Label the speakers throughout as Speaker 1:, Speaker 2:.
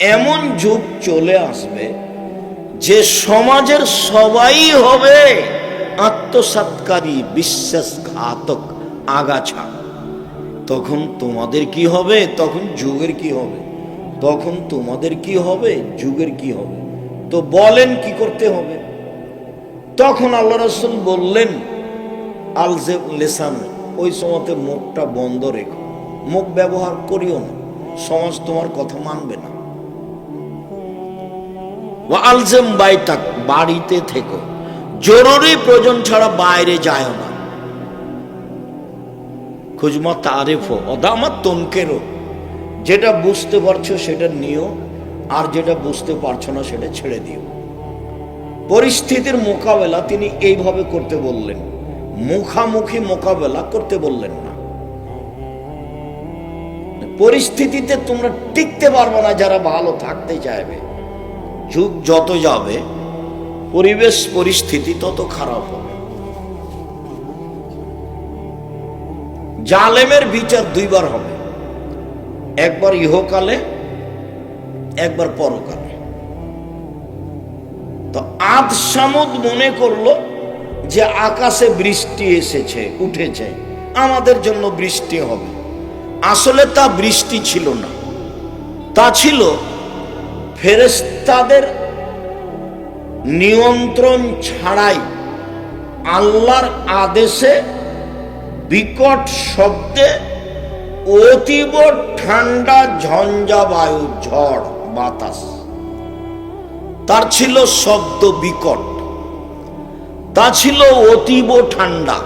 Speaker 1: এমন যুগ চলে আসবে যে সমাজের সবাই হবে আত্মসাৎকারী, বিশ্বাসঘাতক, আগাছা। তখন তোমাদের কি হবে? তখন যুগের কি হবে? তখন তোমাদের কি হবে? যুগের কি হবে? তো বলেন কি করতে হবে? তখন আল্লাহ রসুল বললেন আলজে লেসান, ওই সময়তে মুখটা বন্ধ রেখো। মুখ ব্যবহার করিও না। সমাজ তোমার কথা মানবে না। আলজেম বাইতাক বাড়িতে থেকো। জরুরি প্রয়োজন ছাড়া বাইরে যায় না। খুজমা তারেফ অদামাত তনকেরও। যেটা বুঝতে পারছ সেটা নিও, আর যেটা বুঝতে পারছ না সেটা ছেড়ে দিও। পরিস্থিতির মোকাবেলা তিনি এইভাবে করতে বললেন। মুখামুখি মোকাবেলা করতে বললেন না। পরিস্থিতিতে তোমরা টিকতে পারবে না যারা ভালো থাকতে চাইবে। যুগ যত যাবে, পরিবেশ পরিস্থিতি তত খারাপ হবে। জালেমের বিচার দুইবার হবে। একবার ইহকালে, একবার পরকালে। তো আদ সামুদ মনে করল যে আকাশে বৃষ্টি এসেছে, উঠেছে। আমাদের জন্য বৃষ্টি হবে। আসলে তা বৃষ্টি ছিল না। তা ছিল ফেরেস্তাদের নিয়ন্ত্রণ ছাড়াই আল্লাহর আদেশে বিকট শব্দে অতীব ঠান্ডা ঝঞ্ঝা বায়ু ঝড়, বাতাস। তার ছিল শব্দ বিকট। তা ছিল অতীব ঠান্ডা।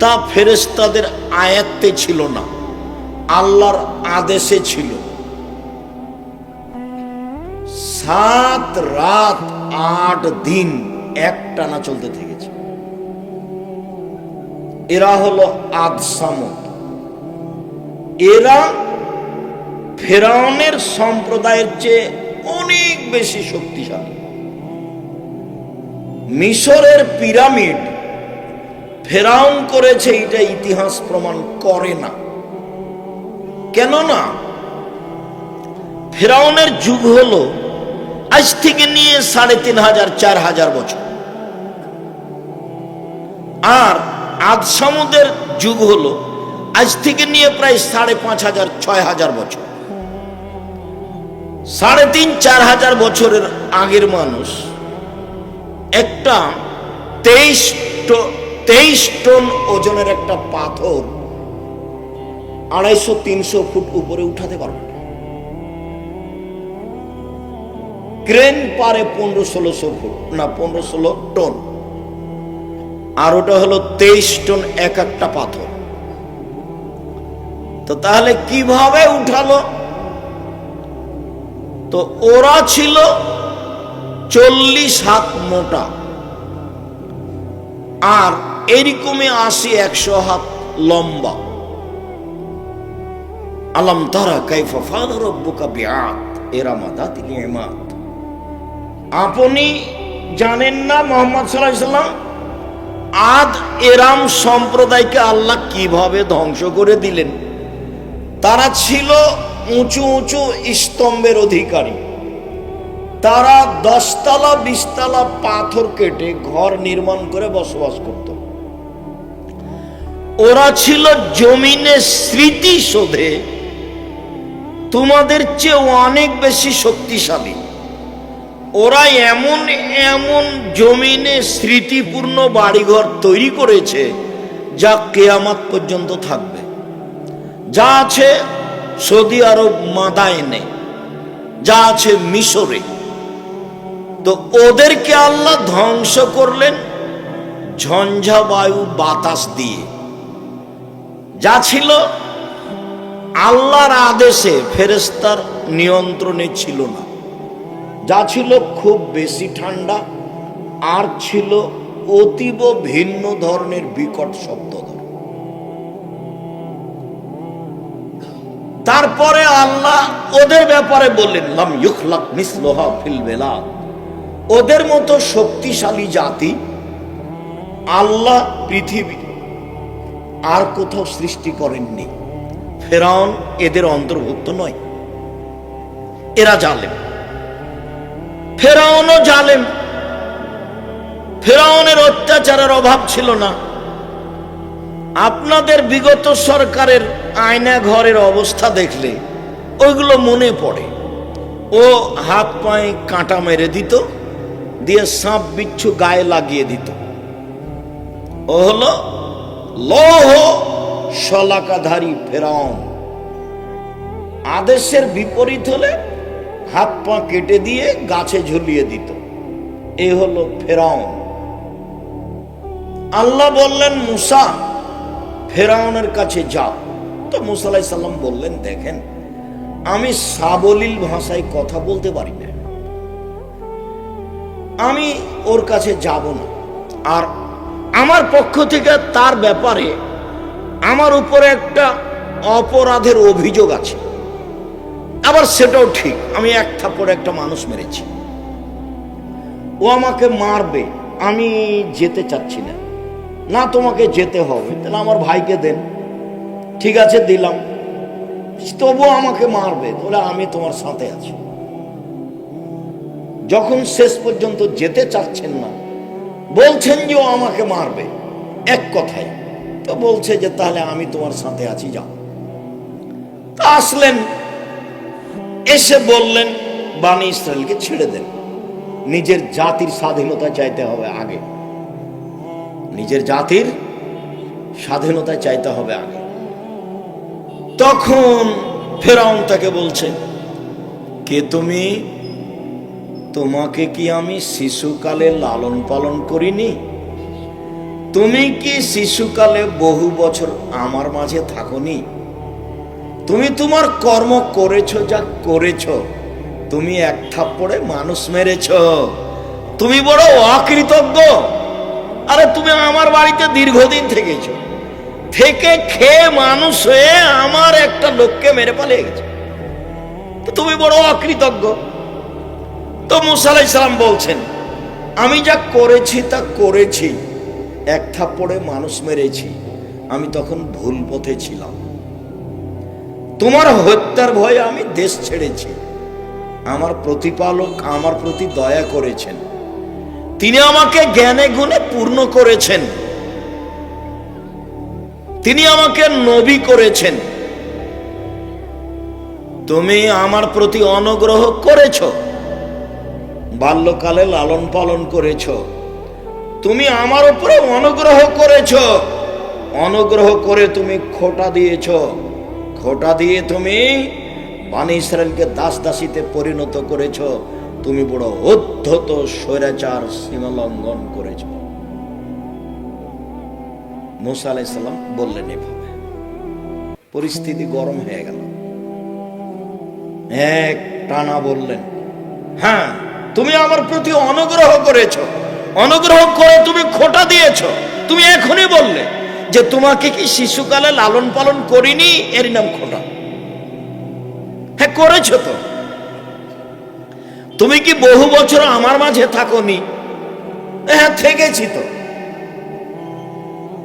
Speaker 1: তা ফেরেস্তাদের আয়াত্তে ছিল না। আল্লাহর আদেশে ছিল। সাত রাত আট দিন একটানা চলতে থেকেছে। এরা হলো আদ সামুদ এরা ফেরাউনের সম্প্রদায়ের চেয়ে অনেক বেশি শক্তিশালী। মিশরের পিরামিড ফেরাউন করেছে, এটা ইতিহাস প্রমাণ করে না। কেননা ফেরাউনের যুগ হলো আজ থেকে নিয়ে সাড়ে তিন হাজার, চার হাজার বছর। আর আদ সামুদের যুগ হলো, আজ থেকে নিয়ে প্রায় সাড়ে পাঁচ হাজার, ছয় হাজার বছর। সাড়ে তিন, চার হাজার বছরের আগের মানুষ একটা তেইশ তেইশ টন ওজনের একটা পাথর আড়াইশো, তিনশো ফুট উপরে উঠাতে পারবে ক্রেন পারে পনেরো ষোলোশো ফুট। না, পনেরো ষোলো টন। আর ওটা হলো তেইশ টন এক একটা পাথর। তো তাহলে কীভাবে উঠালো? তো ওরা ছিল চল্লিশ হাত মোটা। আর এরকমই আশি, একশো হাত লম্বা। আলম তারা কাইফা ফাল রব্বুকা বিআত। এরামাদাত ইমাত আপনি জানেন না মোহাম্মদ সাল্লাম? আদ এরাম সম্প্রদায়কে আল্লাহ কীভাবে ধ্বংস করে দিলেন? তারা ছিল উঁচু উঁচু স্তম্ভের অধিকারী। তারা দশতলা, বিশতলা পাথর কেটে ঘর নির্মাণ করে বসবাস করত। ওরা ছিল জমিনে স্মৃতি শোধে তোমাদের চেয়ে অনেক বেশি শক্তিশালী। ওরা এমন এমন জমিনে স্মৃতিপূর্ণ বাড়িঘর তৈরি করেছে যা কেয়ামাত পর্যন্ত থাকবে। যা আছে সৌদি আরব মাদায়নে যা আছে মিশরে। তো ওদেরকে আল্লাহ ধ্বংস করলেন ঝঞ্ঝা বায়ু বাতাস দিয়ে। যা ছিল আল্লাহর আদেশে ফেরেস্তার নিয়ন্ত্রণে ছিল না। যা ছিল খুব বেশি ঠান্ডা, আর ছিল অতীব ভিন্ন ধরনের বিকট শব্দ তারপরে আল্লাহ ওদের ব্যাপারে বললেন ওদের মতো শক্তিশালী জাতি আল্লাহ পৃথিবী আর কোথাও সৃষ্টি করেননি। ফেরাউন এদের অন্তর্ভুক্ত নয়। এরা জালেম। ফেরাউনও জালেম। ফেরাউনের অত্যাচারের অভাব ছিল না। আপনাদের বিগত সরকারের আয়না ঘরের অবস্থা দেখলে ওইগুলো মনে পড়ে। ও হাত পায়ে কাঁটা মেরে দিত, দিয়ে সাপ বিচ্ছু গায়ে লাগিয়ে দিত। ও হলো লৌহ শলাকাধারী ফেরাউন। আদেশের বিপরীত হলে হাত পা কেটে দিয়ে গাছে ঝুলিয়ে দিত। এ হলো ফেরাউন। আল্লাহ বললেন, মুসা, ফেরাউনের কাছে যাও। তো মুসা সাল্লাম বললেন, দেখেন, আমি সাবলীল ভাষায় কথা বলতে পারি না। আমি ওর কাছে যাব না। আর আমার পক্ষ থেকে তার ব্যাপারে আমার উপরে একটা অপরাধের অভিযোগ আছে। আবার সেটাও ঠিক। আমি এক থাপ্পড়ে একটা মানুষ মেরেছি। ও আমাকে মারবে, আমি যেতে চাচ্ছি না। না তোমাকে যেতে হবে, তাহলে আমার ভাইকে দেন। ঠিক আছে, দিলাম। তবুও আমাকে মারবে, তাহলে আমি তোমার সাথে আছি। যখন শেষ পর্যন্ত যেতে চাচ্ছেন না, বলছেন যে ও আমাকে মারবে, এক কথায়। তো বলছে যে তাহলে আমি তোমার সাথে আছি, যাও। তা আসলেন এসে বললেন বাণী ইসরায়েলকে ছেড়ে দেন। নিজের জাতির স্বাধীনতা চাইতে হবে আগে। নিজের জাতির স্বাধীনতা চাইতে হবে আগে। তখন ফেরাউন তাকে বলছে, কে তুমি? তোমাকে কি আমি শিশুকালে লালন পালন করিনি? তুমি কি শিশুকালে বহু বছর আমার মাঝে থাকনি? তুমি তোমার কর্ম করেছ যা করেছ, তুমি এক থাপ্পড়ে মানুষ মেরেছ। তুমি বড় অকৃতজ্ঞ। আরে তুমি আমার বাড়িতে দীর্ঘদিন থেকেছ। থেকে খেয়ে মানুষ হয়ে আমার একটা লোককে মেরে পালিয়ে গেছে। তুমি বড় অকৃতজ্ঞ। তো মুসালাই সালাম বলছেন, আমি যা করেছি তা করেছি, এক থাপ্পড়ে মানুষ মেরেছি, আমি তখন ভুল পথে ছিলাম। তোমার হত্যার ভয়ে আমি দেশ ছেড়েছি। আমার প্রতিপালক আমার প্রতি দয়া করেছেন। তিনি আমাকে জ্ঞানে গুণে পূর্ণ করেছেন। তিনি আমাকে নবী করেছেন। তুমি আমার প্রতি অনুগ্রহ করেছ। বাল্যকালে লালন পালন করেছ। তুমি আমার উপরে অনুগ্রহ করেছ। অনুগ্রহ করে তুমি খোটা দিয়েছ। খোটা দিয়ে তুমি বাণী ইসরায়েলকে দাস দাসীতে পরিণত করেছ, তুমি বড় অধ্যত স্বৈরাচার সীমা লঙ্ঘন করেছ। মুসা আলাইসাল্লাম বললেন এভাবে। পরিস্থিতি গরম হয়ে গেল। এক টানা বললেন হ্যাঁ তুমি আমার প্রতি অনুগ্রহ করেছ। অনুগ্রহ করে তুমি খোটা দিয়েছ। তুমি এখনই বললে যে তোমাকে কি শিশুকালে লালন পালন করিনি? এর নাম খোটা। হ্যাঁ করেছ তো। তুমি কি বহু বছর আমার মাঝে থাকনি? হ্যাঁ থেকেছি তো।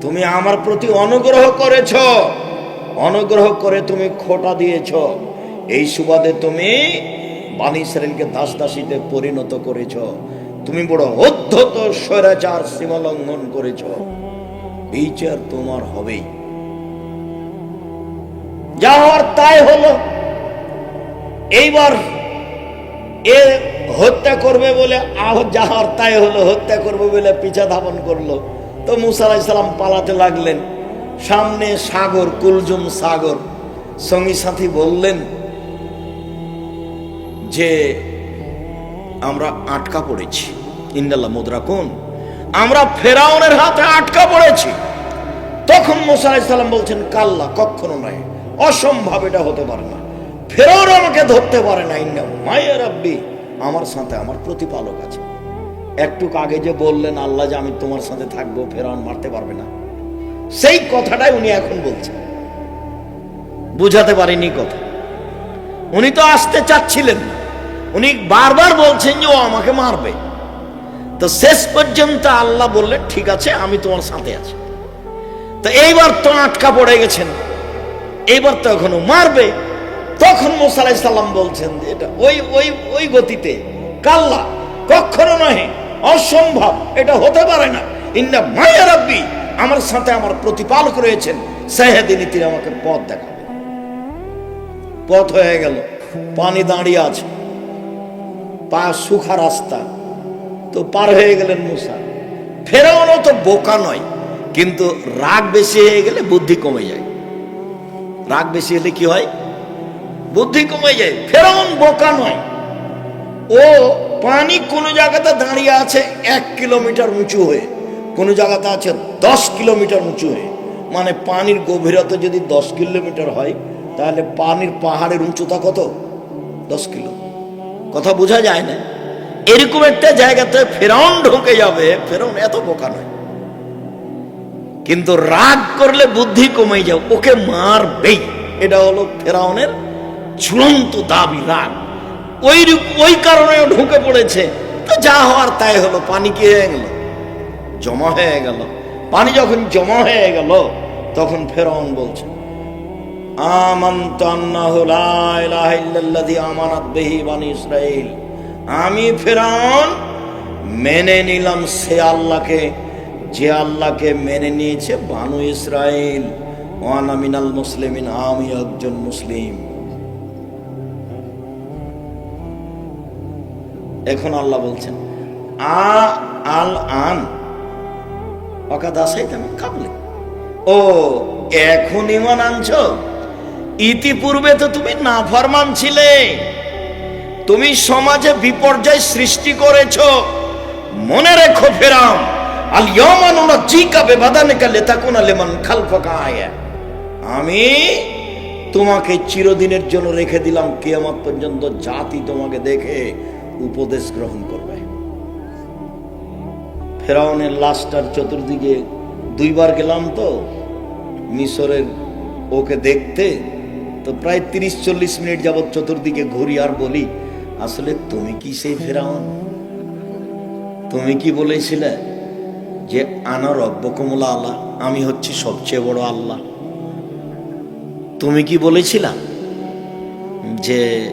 Speaker 1: তুমি আমার প্রতি অনুগ্রহ করেছ। অনুগ্রহ করে তুমি খোটা দিয়েছ। এই সুবাদে তুমি বাণী ইসরায়েলকে দাস দাসীতে পরিণত করেছ। তুমি বড় অধ্যত স্বৈরাচার সীমা লঙ্ঘন করেছ। বিচার তোমার হবেই। যা হওয়ার তাই হলো, এইবার এ হত্যা করবে বলে, আহ, যাহার তাই হলো, হত্যা করবে বলে পিছা ধাপন করল। তো মুসা আলাইসালাম পালাতে লাগলেন। সামনে সাগর, কুলজুম সাগর। সঙ্গী সাথী বললেন যে, আমরা আটকা পড়েছি। ইন্দাল্লাহ মুদ্রা কোন আমরা ফেরাউনের হাতে আটকা পড়েছি। তখন মোসা আলাইসাল্লাম বলছেন, কাল্লা, কখনো নয়। অসম্ভব এটা হতে পারে না। ফেরোর আমাকে ধরতে পারে না। ইন্না মায়ের রাব্বি। আমার সাথে আমার প্রতিপালক আছে। একটু আগে যে বললেন, আল্লাহ যে আমি তোমার সাথে থাকব, ফেরাউন মারতে পারবে না। সেই কথাটাই উনি এখন বলছেন। বুঝাতে পারেনি কথা। উনি তো আসতে চাচ্ছিলেন না। উনি বারবার বলছেন যে, ও আমাকে মারবে। তো শেষ পর্যন্ত আল্লাহ বললেন, ঠিক আছে, আমি তোমার সাথে আছি। তো এইবার তো আটকা পড়ে গেছেন। এইবার তো এখনও মারবে। তখন মোসালাই সাল্লাম বলছেন এটা ওই ওই ওই গতিতে কাল্লা কখনো নহে, অসম্ভব, এটা হতে পারে না। ইন্না মায়া রাব্বি, আমার সাথে আমার প্রতিপালক রয়েছেন সাহেদিনী তিনি আমাকে পথ দেখাবেন পথ হয়ে গেল, পানি দাঁড়িয়ে আছে, পা সুখা রাস্তা। তো পার হয়ে গেলেন মুসা। ফেরাউনও তো বোকা নয় কিন্তু রাগ বেশি হয়ে গেলে বুদ্ধি কমে যায়। রাগ বেশি হলে কি হয়? বুদ্ধি কমে যায়। ফেরাউন বোকা নয়। ও পানি কোনো জায়গাতে দাঁড়িয়ে আছে এক কিলোমিটার উঁচু হয়ে, কোন জায়গাতে আছে দশ কিলোমিটার উঁচু হয়ে। মানে পানির গভীরতা যদি দশ কিলোমিটার হয়, তাহলে পানির পাহাড়ের উঁচুতা কত? দশ কিলো। কথা বোঝা যায় না। এরকম একটা জায়গাতে ফেরাউন ঢুকে যাবে। ফেরাউন এত বোকা নয়। কিন্তু রাগ করলে বুদ্ধি কমে যাও ওকে মারবেই। এটা হলো ফেরাউনের চূড়ান্ত দাবি, রাগ। ওই ওই কারণে ঢুকে পড়েছে। তো যা হওয়ার তাই হলো, পানি কি হয়ে গেল? জমা হয়ে গেল। পানি যখন জমা হয়ে গেল, তখন ফেরাউন বলছে আমি ফেরাউন মেনে নিলাম সে আল্লাহকে যে আল্লাহকে মেনে নিয়েছে বানু ইসরাইল। ওয়ানা মিনাল মুসলিমিন, আমি একজন মুসলিম। এখন আল্লাহ বলছেন, আ আল আন। অকাদাসাই আমি, কাবলে। ও, এখন ইমান আনছ? ইতিপূর্বে তো তুমি না নাফরমান ছিলে। তুমি সমাজে বিপর্যয় সৃষ্টি করেছ। মনে রেখো ফেরাম। লিমান আমি তোমাকে চিরদিনের জন্য রেখে দিলাম, কিয়ামত পর্যন্ত জাতি তোমাকে দেখে উপদেশ গ্রহণ করবে। ফেরাউনের লাশটার চতুর্দিকে দুইবার গেলাম তো, মিশরের ওকে দেখতে, তো প্রায় তিরিশ চল্লিশ মিনিট যাবৎ চতুর্দিকে ঘুরি আর বলি, আসলে তুমি কি সেই ফেরাউন? তুমি কি বলেছিলে? যে আনা রব্বকমলা আল্লাহ আমি হচ্ছি সবচেয়ে বড় আল্লাহ। তুমি কি বলেছিলা? যে,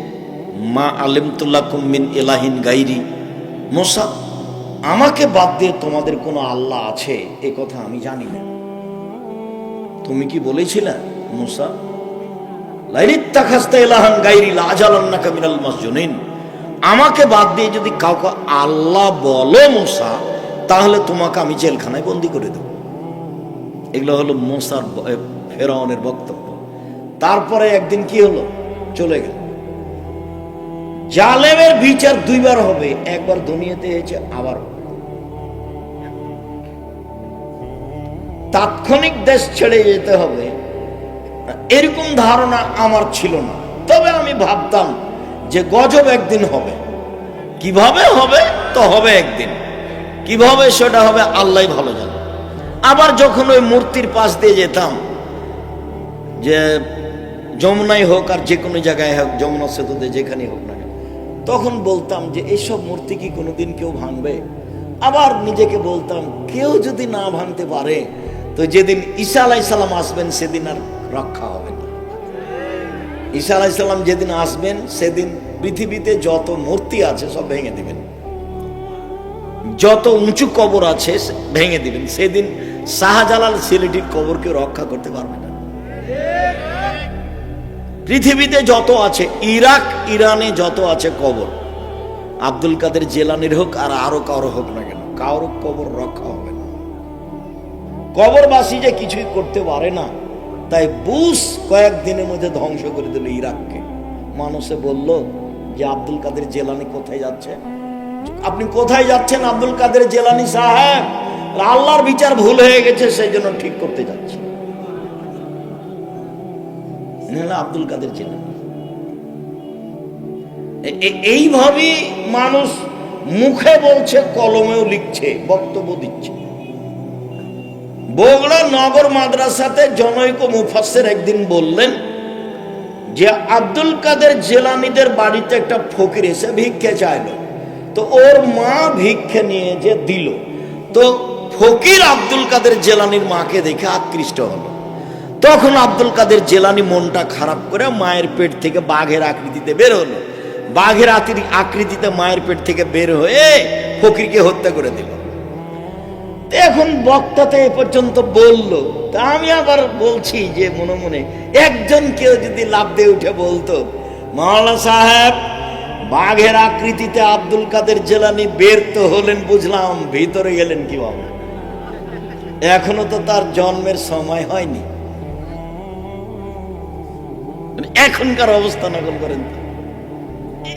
Speaker 1: মা আলিমতুল্লাহ কুমিন এলাহিন গাইরি। মোসা, আমাকে বাদ দিয়ে তোমাদের কোনো আল্লাহ আছে? এ কথা আমি জানি না। তুমি কি বলেছিলে, মুসা? লাইনিত্তাখাস্তা এলাহান গাইরি লাজালান্নাকা মিনাল মাসজুনিন আমাকে বাদ দিয়ে যদি কাউকে আল্লাহ বলো, মুসা তাহলে তোমাকে আমি জেলখানায় বন্দি করে দেব। এগুলো হলো মোসার ফেরাউনের বক্তব্য। তারপরে একদিন কি হলো? চলে গেল। জালেমের বিচার দুইবার হবে, একবার দুনিয়াতে হয়েছে আবার তাৎক্ষণিক দেশ ছেড়ে যেতে হবে, এরকম ধারণা আমার ছিল না। তবে আমি ভাবতাম যে গজব একদিন হবে। কীভাবে হবে? তো হবে একদিন। কীভাবে সেটা হবে আল্লাহ ভালো জানে। আবার যখন ওই মূর্তির পাশ দিয়ে যেতাম, যে যমুনাই হোক আর যে কোনো জায়গায় হোক, যমুনা সেতুতে যেখানে হোক না তখন বলতাম যে এইসব মূর্তি কি কোনোদিন কেউ ভাঙবে? আবার নিজেকে বলতাম, কেউ যদি না ভাঙতে পারে, তো যেদিন ঈসা আলাই সালাম আসবেন, সেদিন আর রক্ষা হবে না। ঈসা আলাই সাল্লাম যেদিন আসবেন, সেদিন পৃথিবীতে যত মূর্তি আছে সব ভেঙে দিবেন। যত উঁচু কবর আছে ভেঙে দিবেন। সেদিন শাহজালাল সিলেটির কবরকে রক্ষা করতে পারবে না। পৃথিবীতে যত আছে, ইরাক, ইরানে যত আছে কবর, আব্দুল কাদের জেলানির হোক আর আরও কারও হোক না কেন, কারও কবর রক্ষা হবে না। কবরবাসী যে কিছুই করতে পারে না, তাই বুশ কয়েকদিনের মধ্যে ধ্বংস করে দিল ইরাককে। মানুষে বলল যে, আব্দুল কাদের জেলানি কোথায় যাচ্ছে? আপনি কোথায় যাচ্ছেন, আব্দুল কাদের জেলানি সাহেব? আল্লাহর বিচার ভুল হয়ে গেছে সেই জন্য ঠিক করতে যাচ্ছি। আব্দুল কাদের জেলানি। এ- এ- এইভাবেই মানুষ মুখে বলছে, কলমেও লিখছে, বক্তব্য দিচ্ছে। বগুড়া নগর মাদ্রাসাতে জনৈক মুফাসের একদিন বললেন যে, আব্দুল কাদের জেলানিদের বাড়িতে একটা ফকির এসে ভিক্ষে চাইলো। তো ওর মা ভিক্ষে নিয়ে যে দিল, তো ফকির আব্দুল কাদের জেলানির মাকে দেখে আকৃষ্ট হলো। তখন আব্দুল কাদের জেলানি মনটা খারাপ করে মায়ের পেট থেকে বাঘের আকৃতিতে বের হলো। বাঘের আকৃতিতে মায়ের পেট থেকে বের হয়ে ফকিরকে হত্যা করে দিল। এখন বক্তাতে এ পর্যন্ত বলল, তা আমি আবার বলছি যে মনে মনে, একজন কেউ যদি লাভ দিয়ে উঠে বলতো, মাওলানা সাহেব বাঘের আকৃতিতে আব্দুল কাদের জেলানি বের তো হলেন, বুঝলাম, ভিতরে গেলেন কি কীভাবে? এখনও তো তার জন্মের সময় হয়নি। মানে এখনকার অবস্থা নকল করেন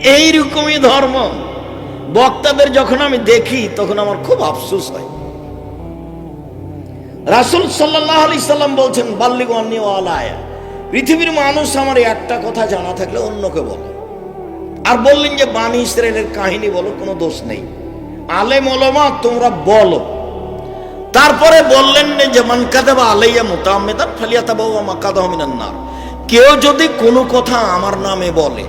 Speaker 1: এইরকমই ধর্ম। বক্তাদের যখন আমি দেখি, তখন আমার খুব আফসোস হয়। রাসুল সাল্লাহ আলি সাল্লাম বলছেন বাল্লিগণী আলায়া পৃথিবীর মানুষ আমার একটা কথা জানা থাকলে অন্যকে বলো। আর বললেন যে বাণী ইসরায়েলের কাহিনী বলো কোনো দোষ নেই। আলেম ওলমা তোমরা বলো। তারপরে বললেন যে মানকাদাবা আলাইয়া মোতামেদার ফালিয়াতাবা মাকাদাহমিনান্নার কেউ যদি কোনো কথা আমার নামে বলে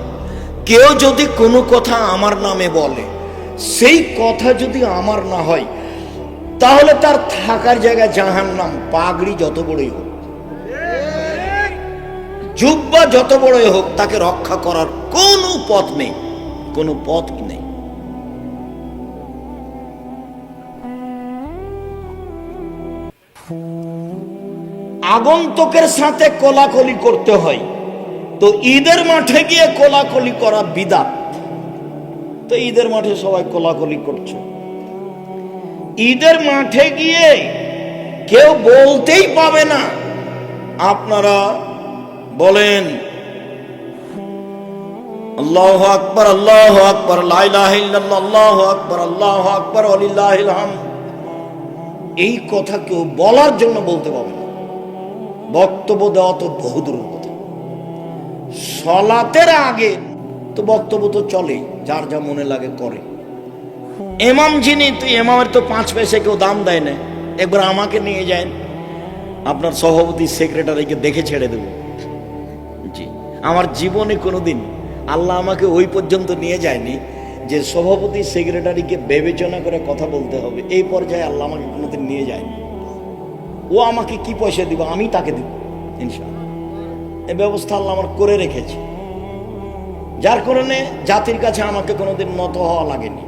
Speaker 1: কেউ যদি কোনো কথা আমার নামে বলে সেই কথা যদি আমার না হয় তাহলে তার থাকার জায়গা জাহান নাম পাগড়ি যত বড়ই হোক। জুব্বা যত বড়ই হোক তাকে রক্ষা করার কোনো পথ নেই, কোনো পথ নেই। আগন্তকের সাথে কোলাকলি করতে হয়, তো ঈদের মাঠে গিয়ে কোলাকলি করা বিদাত। তো ঈদের মাঠে সবাই কোলাকলি করছে। ঈদের মাঠে গিয়ে কেউ বলতেই পাবে না, আপনারা বলেন আল্লাহ আকবর আল্লাহ আকবর আল্লাহ আকবর আল্লাহ আকবর আলিল্লাহাম এই কথা কেউ বলার জন্য বলতে পাবে না। বক্তব্য দেওয়া তো বহুদূরের কথা। সলাতের আগে তো বক্তব্য তো চলেই, যার যা মনে লাগে করে। এমাম যিনি তুই এমামের তো পাঁচ পয়সা কেউ দাম দেয় না। একবার আমাকে নিয়ে যায় আপনার সভাপতি সেক্রেটারিকে দেখে ছেড়ে দেব। জি, আমার জীবনে কোনোদিন আল্লাহ আমাকে ওই পর্যন্ত নিয়ে যায়নি যে সভাপতি সেক্রেটারিকে বিবেচনা করে কথা বলতে হবে। এই পর্যায়ে আল্লাহ আমাকে কোনোদিন নিয়ে যায়নি। ও আমাকে কি পয়সা দিব? আমি তাকে দিব, ইনশাআল্লাহ। এ ব্যবস্থা আল্লাহ আমার করে রেখেছে। যার কারণে জাতির কাছে আমাকে কোনোদিন নত হওয়া লাগেনি।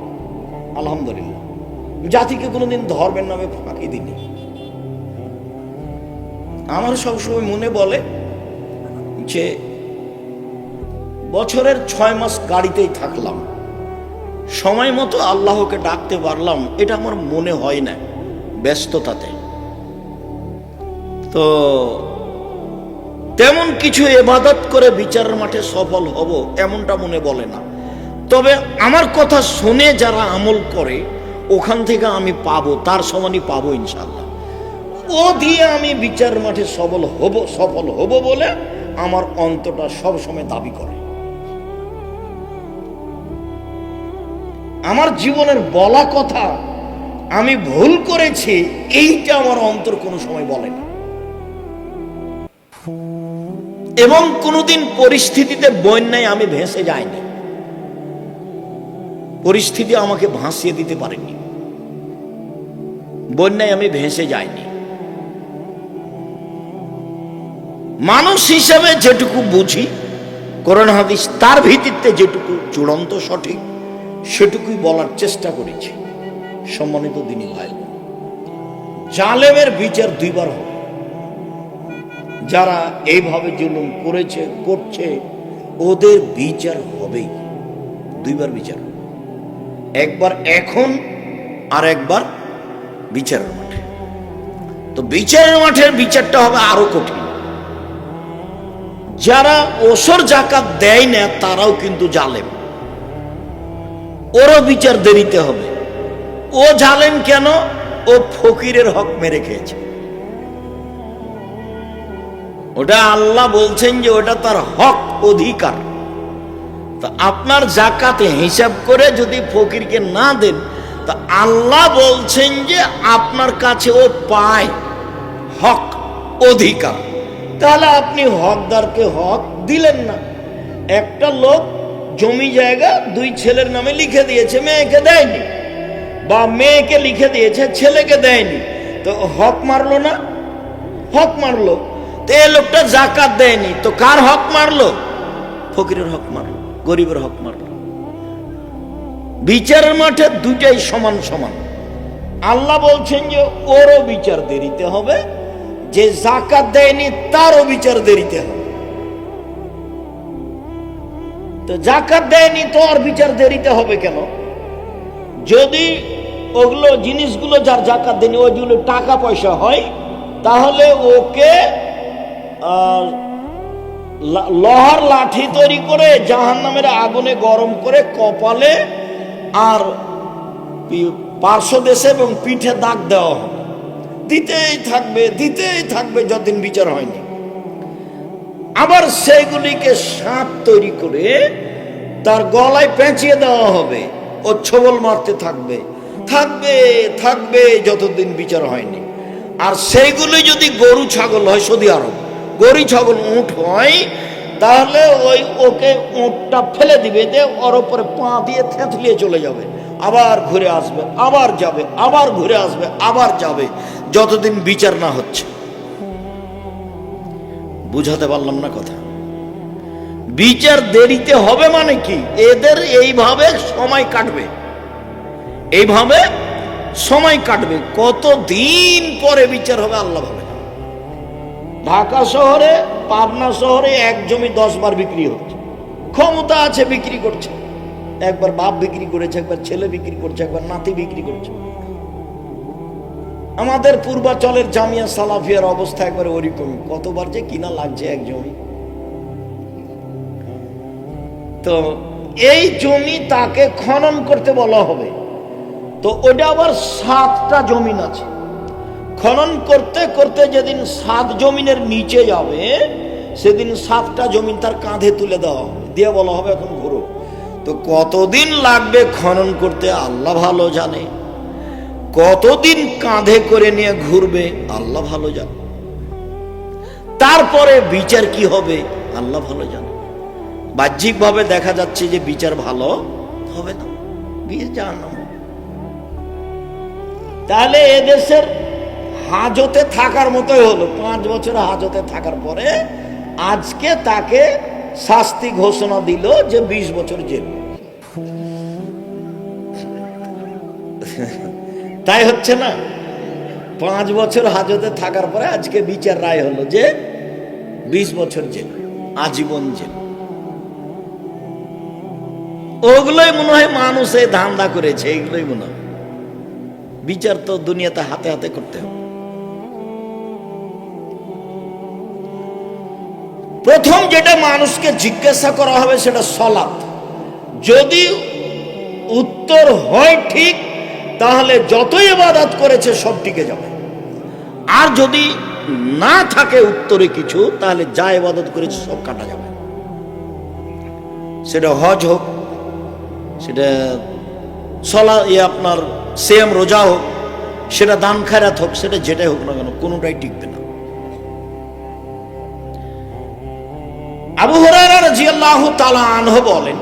Speaker 1: আলহামদুলিল্লাহ। জাতিকে কোনোদিন ধর্মের নামে ফাঁকি দিনি আমার সবসময় মনে বলে যে বছরের ছয় মাস গাড়িতেই থাকলাম। সময় মতো আল্লাহকে ডাকতে পারলাম, এটা আমার মনে হয় না, ব্যস্ততাতে। তো তেমন কিছু এবাদত করে বিচারের মাঠে সফল হব এমনটা মনে বলে না। তবে আমার কথা শুনে যারা আমল করে, ওখান থেকে আমি পাবো, তার সমানই পাবো ইনশাল্লাহ ও দিয়ে আমি বিচার মাঠে সফল হব সফল হব বলে আমার অন্তটা সবসময় দাবি করে। আমার জীবনের বলা কথা, আমি ভুল করেছি, এইটা আমার অন্তর কোনো সময় বলে না। এবং কোনোদিন পরিস্থিতিতে বন্যায় আমি ভেসে যাইনি। পরিস্থিতি আমাকে ভাসিয়ে দিতে পারেনি। বন্যায় আমি ভেসে যাইনি। মানুষ হিসাবে যেটুকু বুঝি করোনা হাদিস তার ভিত্তিতে যেটুকু চূড়ান্ত সঠিক সেটুকুই বলার চেষ্টা করেছি। সম্মানিত দিনী ভাই, জালেমের বিচার দুইবার হবে। যারা এইভাবে জুলুম করেছে, করছে, ওদের বিচার হবেই। দুইবার বিচার একবার এখন আর একবার বিচারের মাঠে। তো বিচারের মাঠের বিচারটা হবে আরও কঠিন। যারা ওসর জাকাত দেয় না, তারাও কিন্তু জালেম। ওরও বিচার দেরিতে হবে। ও জালেম কেন? ও ফকিরের হক মেরে খেয়েছে। ওটা আল্লাহ বলছেন যে ওটা তার হক অধিকার। তা আপনার জাকাতে হিসাব করে যদি ফকিরকে না দেন, তা আল্লাহ বলছেন যে আপনার কাছে ও পায় হক অধিকার। তাহলে আপনি হকদারকে হক দিলেন না। একটা লোক জমি জায়গা দুই ছেলের নামে লিখে দিয়েছে, মেয়েকে দেয়নি। বা মেয়েকে লিখে দিয়েছে, ছেলেকে দেয়নি। তো হক মারলো না? হক মারলো। তো এ লোকটা জাকাত দেয়নি। তো কার হক মারলো? ফকিরের হক মারলো, গরিবের হক মারলো। বিচারের মাঠে দুটাই সমান সমান। আল্লাহ বলছেন যে, ওরও বিচার দেরিতে হবে, যে জাকাত দেয়নি তারও বিচার দেরিতে হবে। তো জাকাত দেয়নি, তো আর বিচার দেরিতে হবে কেন? যদি ওগুলো জিনিসগুলো যার জাকাত দেয়নি ওইগুলো টাকা পয়সা হয়, তাহলে ওকে লোহার লাঠি তৈরি করে জাহান নামের আগুনে গরম করে কপালে আর পার্শ্ব দেশে এবং পিঠে দাগ দেওয়া হবে। দিতেই থাকবে দিতেই থাকবে যতদিন বিচার হয়নি। আবার সেগুলিকে সাপ তৈরি করে তার গলায় পেঁচিয়ে দেওয়া হবে ও ছবল মারতে থাকবে। থাকবে থাকবে, যতদিন বিচার হয়নি। আর সেইগুলি যদি গরু ছাগল হয়, সৌদি আরব, গরু ছাগল, উঁট হয়, তাহলে ওই ওকে উঁটটা ফেলে দিবে যে ওর ওপরে পা দিয়ে থেঁতলিয়ে চলে যাবে। আবার ঘুরে আসবে, আবার যাবে, আবার ঘুরে আসবে, আবার যাবে, যতদিন বিচার না হচ্ছে। বুঝাতে পারলাম না কথা। বিচার দেরিতে হবে মানে কি? এদের এইভাবে সময় কাটবে। এইভাবে সময় কাটবে। কত দিন পরে বিচার হবে আল্লাহ ভাবে। ঢাকা শহরে, পাবনা শহরে এক জমি দশ বার বিক্রি হচ্ছে। ক্ষমতা আছে বিক্রি করছে। একবার বাপ বিক্রি করেছে, একবার ছেলে বিক্রি করছে, একবার নাতি বিক্রি করছে। আমাদের পূর্বাচলের জামিয়া সালাফিয়ার অবস্থা একবার ওরকম। কতবার যে কিনা লাগছে এক জমি তো এই জমি তাকে খনন করতে বলা হবে। তো ওটা আবার সাতটা জমিন আছে। খনন করতে করতে যেদিন সাত জমিনের নিচে যাবে, সেদিন সাতটা জমিন তার কাঁধে তুলে দেওয়া হবে। দিয়ে বলা হবে এখন ঘুরো। তো কতদিন লাগবে খনন করতে আল্লাহ ভালো জানে। কতদিন কাঁধে করে নিয়ে ঘুরবে? আল্লাহ ভালো জান। তারপরে বিচার কি হবে? আল্লাহ ভালো জানে। বাহ্যিকভাবে দেখা যাচ্ছে যে বিচার ভালো হবে না। বিয়ে জাহান্নাম তাহলে এদেশের হাজতে থাকার মতোই হলো। পাঁচ বছর হাজতে থাকার পরে আজকে তাকে শাস্তি ঘোষণা দিল যে বিশ বছর জেল। তাই হচ্ছে না? পাঁচ বছর হাজতে থাকার পরে আজকে বিচার রায় হলো যে বিশ বছর জেল, আজীবন জেল। ওগুলোই মনে হয় মানুষ ধান্দা করেছে এইগুলোই মনে হয়। বিচার তো দুনিয়াতে হাতে হাতে করতে হবে। প্রথম যেটা মানুষকে জিজ্ঞাসা করা হবে সেটা সলাপ যদি উত্তর হয় ঠিক তাহলে যতই এবাদত করেছে, সব টিকে যাবে। আর যদি না থাকে উত্তরে কিছু, তাহলে যা এবাদত করেছে, সব কাটা যাবে। সেটা হজ হোক, সেটা সলা ইয়ে আপনার সেম রোজা হোক, সেটা দান খায়রাত হোক, সেটা যেটাই হোক না কেন, কোনোটাই টিকবে না। আবু হরারা রাদিয়াল্লাহু তাআলা আনহু বলেন,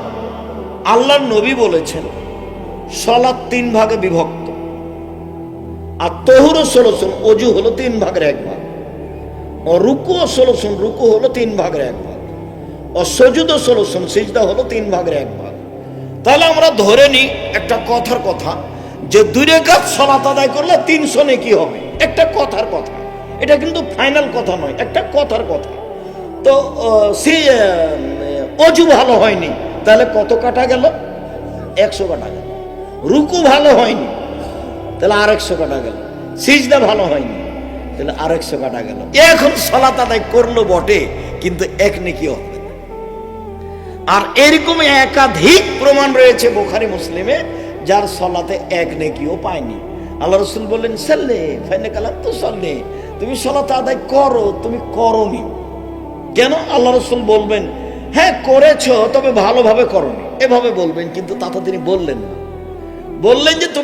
Speaker 1: আল্লাহর নবী বলেছেন সলাৎ তিন ভাগে বিভক্ত। আর তহুর ষোলোশন অজু হলো তিন ভাগের এক ভাগ। ও রুকু ও ষোলোশন রুকু হলো তিন ভাগের এক ভাগ। ও সজুদ ও ষোলোশন সিজদা হলো তিন ভাগের এক ভাগ। তাহলে আমরা ধরে নিই একটা কথার কথা, যে দুই রেখাত সলাত আদায় করলে তিনশো কি হবে। একটা কথার কথা। এটা কিন্তু ফাইনাল কথা নয়, একটা কথার কথা। তো সে অজু ভালো হয়নি, তাহলে কত কাটা গেল? একশো কাটা গেল। রুকু ভালো হয়নি। তাহলে আর একশো কাটা গেল। সিজদা ভালো হয়নি। তাহলে আর একশো কাটা গেল। এখন সলাত আদায় করল বটে, কিন্তু এক নেকি হবে। আর এরকম একাধিক প্রমাণ রয়েছে বোখারি মুসলিমে, যার সলাতে এক নেকিও পায়নি। আল্লাহ রসুল বললেন, সাল্লে ফাইনে কালাম তো সল্লে তুমি সলাতে আদায় করো, তুমি করনি। কেন? আল্লাহ রসুল বলবেন হ্যাঁ করেছ, তবে ভালোভাবে করনি। এভাবে বলবেন, কিন্তু তা তো তিনি বললেন না। বললেন যে তুমি